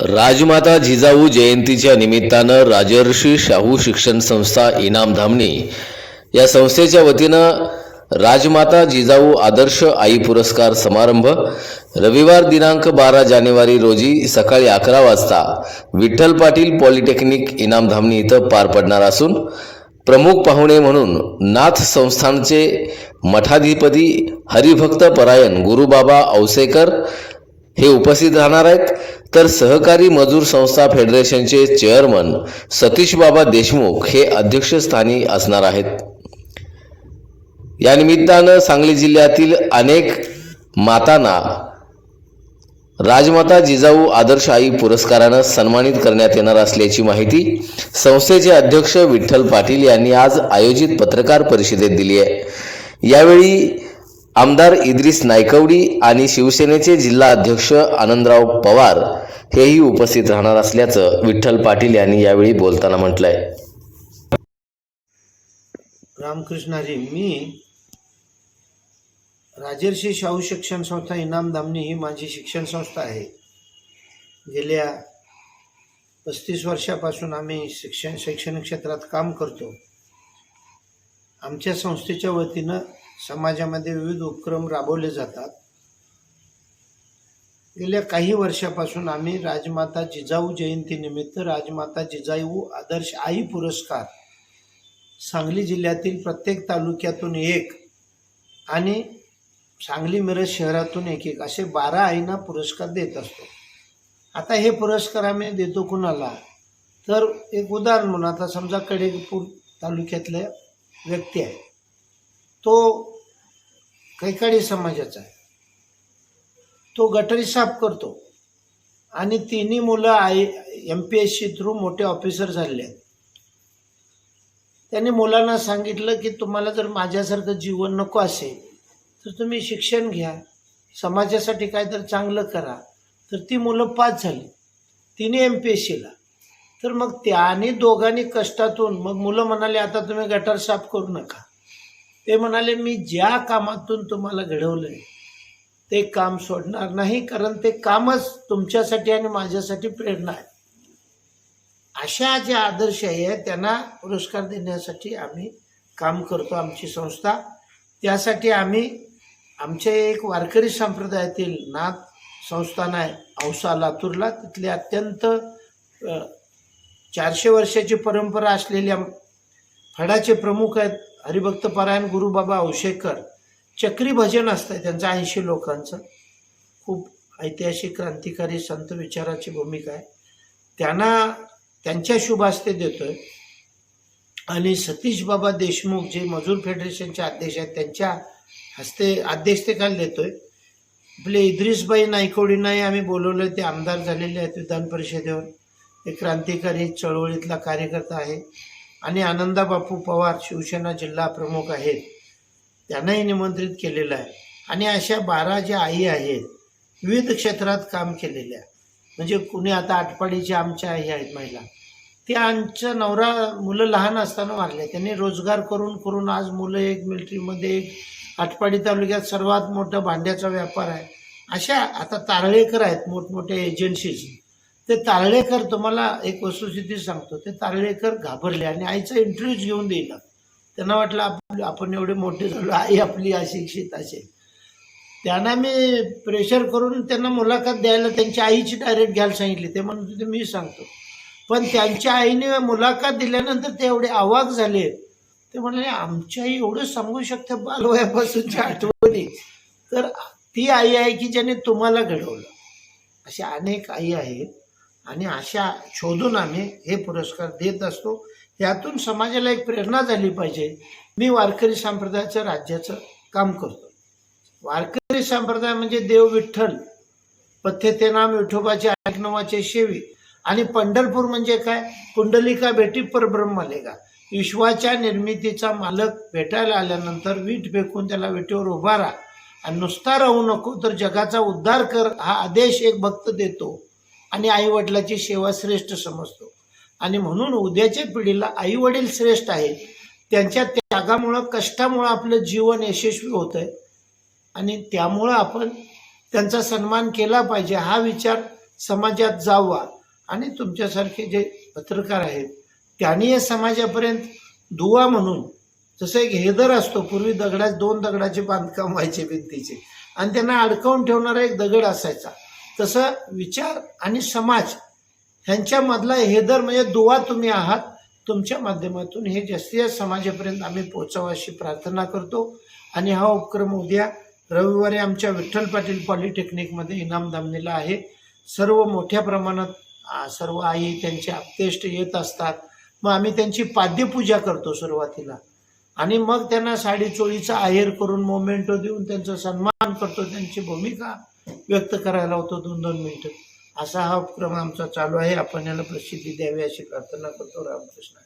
राजमाता जिजाऊ जयंतीच्या निमित्तानं राजर्षी शाहू शिक्षण संस्था इनाम धामणी या संस्थेच्या वतीनं राजमाता जिजाऊ आदर्श आई पुरस्कार समारंभ रविवार दिनांक बारा जानेवारी रोजी सकाळी अकरा वाजता विठ्ठल पाटील पॉलिटेक्निक इनाम धामणी इथं पार पडणार असून प्रमुख पाहुणे म्हणून नाथ संस्थानचे मठाधिपती हरिभक्त परायण गुरुबाबा औसेकर हे उपस्थित राहणार आहेत. तर सहकारी मजूर संस्था फेडरेशनचे चेअरमन सतीश बाबा देशमुख हे अध्यक्षस्थानी असणार आहेत. या निमित्तानं सांगली जिल्ह्यातील अनेक मातांना राजमाता जिजाऊ आदर्श आई पुरस्कारानं सन्मानित करण्यात येणार असल्याची माहिती संस्थेचे अध्यक्ष विठ्ठल पाटील यांनी आज आयोजित पत्रकार परिषदेत दिली आहे. यावेळी आमदार इद्रिस नायकवडी आणि शिवसेनेचे जिल्हा अध्यक्ष आनंदराव पवार हेही उपस्थित राहणार असल्याचं विठ्ठल पाटील यांनी यावेळी बोलताना म्हटलंय. रामकृष्णाजी मी राजर्षी शाहू शिक्षण संस्था इनाम ही माझी शिक्षण संस्था आहे. गेल्या पस्तीस वर्षापासून आम्ही शिक्षण शैक्षणिक क्षेत्रात काम करतो. आमच्या संस्थेच्या वतीनं समाजामध्ये विविध उपक्रम राबवले जातात. गेल्या काही वर्षापासून आम्ही राजमाता जिजाऊ जयंतीनिमित्त राजमाता जिजाऊ आदर्श आई पुरस्कार सांगली जिल्ह्यातील प्रत्येक तालुक्यातून एक आणि सांगली मिरज शहरातून एक एक असे बारा आईंना पुरस्कार देत असतो. आता हे पुरस्कार आम्ही देतो कुणाला? तर एक उदाहरण म्हणून आता समजा कडेपूर तालुक्यातल्या व्यक्ती आहे. तो कैकाडी समाजाचा आहे. तो गटारी साफ करतो. आणि तिन्ही मुलं I M P S C through मोठे ऑफिसर झाले आहेत. त्यांनी मुलांना सांगितलं की तुम्हाला जर माझ्यासारखं जीवन नको असेल तर तुम्ही शिक्षण घ्या. समाजासाठी काहीतरी चांगलं करा. तर ती मुलं पास झाली. तिने एम पी एस सीला तर मग त्याने दोघांनी कष्टातून मग मुलं म्हणाले आता तुम्ही गटार साफ करू नका. ते म्हणाले मी ज्या कामातून तुम्हाला घडवलं आहे ते काम सोडणार नाही कारण ते कामच तुमच्यासाठी आणि माझ्यासाठी प्रेरणा आहे. अशा जे आदर्श आहे त्यांना पुरस्कार देण्यासाठी आम्ही काम करतो आमची संस्था. त्यासाठी आम्ही आमचे एक वारकरी संप्रदायातील नाथ संस्थान आहे औसा लातूरला. तिथली अत्यंत चारशे वर्षाची परंपरा असलेल्या फडाचे प्रमुख आहेत हरिभक्त परायण गुरुबाबा औशेकर. चक्री भजन असतं त्यांचं ऐंशी लोकांचं. खूप ऐतिहासिक क्रांतिकारी संत विचाराची भूमिका आहे. त्यांना त्यांच्या शुभास्ते देतो देतोय. आणि सतीश बाबा देशमुख जे मजूर फेडरेशनचे अध्यक्ष आहेत त्यांच्या हस्ते अध्यक्षतेखाली देतोय. आपले इद्रिसबाई नायकोडींनाही आम्ही बोलवलं ते आमदार झालेले आहेत विधान परिषदेवर. एक क्रांतिकारी चळवळीतला कार्यकर्ता आहे. आणि आनंदा बापू पवार शिवसेना जिल्हा प्रमुख आहेत. त्यांनाही निमंत्रित केलेलं आहे. आणि अशा बारा ज्या आई आहेत विविध क्षेत्रात काम केलेल्या. म्हणजे कुणी आता आटपाडीच्या आमच्या आई आहेत महिला. त्यांच्या नवरा मुलं लहान असताना वारले त्यांनी रोजगार करून करून आज मुलं एक मिलिटरीमध्ये एक आटपाडी तालुक्यात सर्वात मोठा भांड्याचा व्यापार आहे. अशा आता तारळेकर आहेत मोठमोठ्या एजन्सीज ते तारळेकर तुम्हाला एक वस्तुस्थिती सांगतो. ते तारळेकर घाबरले आणि आईचा इंटरव्ह्यूज घेऊन दिला. त्यांना वाटलं आपलं आपण एवढे मोठे झालो आई आपली अशिक्षित असेल. त्यांना मी प्रेशर करून त्यांना मुलाखत द्यायला त्यांच्या आईची डायरेक्ट घ्यायला सांगितली. ते म्हणत होते मी सांगतो. पण त्यांच्या आईने मुलाखत दिल्यानंतर ते एवढे अवाक झाले. ते म्हणाले आमच्या आई एवढं सांगू शकते बालवयापासूनच्या आठवणी. तर ती आई आहे की ज्याने तुम्हाला घडवलं. अशा अनेक आई आहेत आणि अशा शोधून आम्ही हे पुरस्कार देत असतो. यातून समाजाला एक प्रेरणा झाली पाहिजे. मी वारकरी संप्रदायाचं राज्याचं काम करतो. वारकरी संप्रदाय म्हणजे देव विठ्ठल पथ्य ते नाम विठोबाचे ऐकनवाचे शेवी आणि पंढरपूर म्हणजे काय? पुंडलिका भेटी परब्रह्मलेगा विश्वाच्या निर्मितीचा मालक भेटायला आल्यानंतर वीट फेकून त्याला विटेवर उभा राहा. आणि नुसता राहू नको तर जगाचा उद्धार कर हा आदेश एक भक्त देतो आणि आईवडिलाची सेवा श्रेष्ठ समजतो. आणि म्हणून उद्याच्या पिढीला आईवडील श्रेष्ठ आहेत. त्यांच्या त्यागामुळं कष्टामुळं आपलं जीवन यशस्वी होतं आहे आणि त्यामुळं आपण त्यांचा सन्मान केला पाहिजे हा विचार समाजात जावा. आणि तुमच्यासारखे जे पत्रकार आहेत त्यांनी या समाजापर्यंत दुवा म्हणून जसं एक हेदर असतो पूर्वी दगडा दोन दगडाचे बांधकाम व्हायचे भिंतीचे. आणि त्यांना अडकवून ठेवणारा एक दगड असायचा. तसं विचार आणि समाज ह्यांच्यामधला हेदर म्हणजे दुवा तुम्ही आहात तुमच्या माध्यमातून हे जास्तीत जास्त समाजापर्यंत आम्ही पोचावं अशी प्रार्थना करतो. आणि हा उपक्रम उद्या रविवारी आमच्या विठ्ठल पाटील पॉलिटेक्निकमध्ये इनाम दामणीला आहे. सर्व मोठ्या प्रमाणात सर्व आई त्यांचे आप्तेष्ट येत असतात. मग आम्ही त्यांची पाद्यपूजा करतो सुरुवातीला. आणि मग त्यांना साडी चोळीचा आहेर करून मोमेंटो देऊन त्यांचा सन्मान करतो. त्यांची भूमिका व्यक्त करायला होतो दोन दोन मिनिटं. असा हा उपक्रम आमचा चालू आहे. आपण याला प्रसिद्धी द्यावी अशी प्रार्थना करतो. रामकृष्ण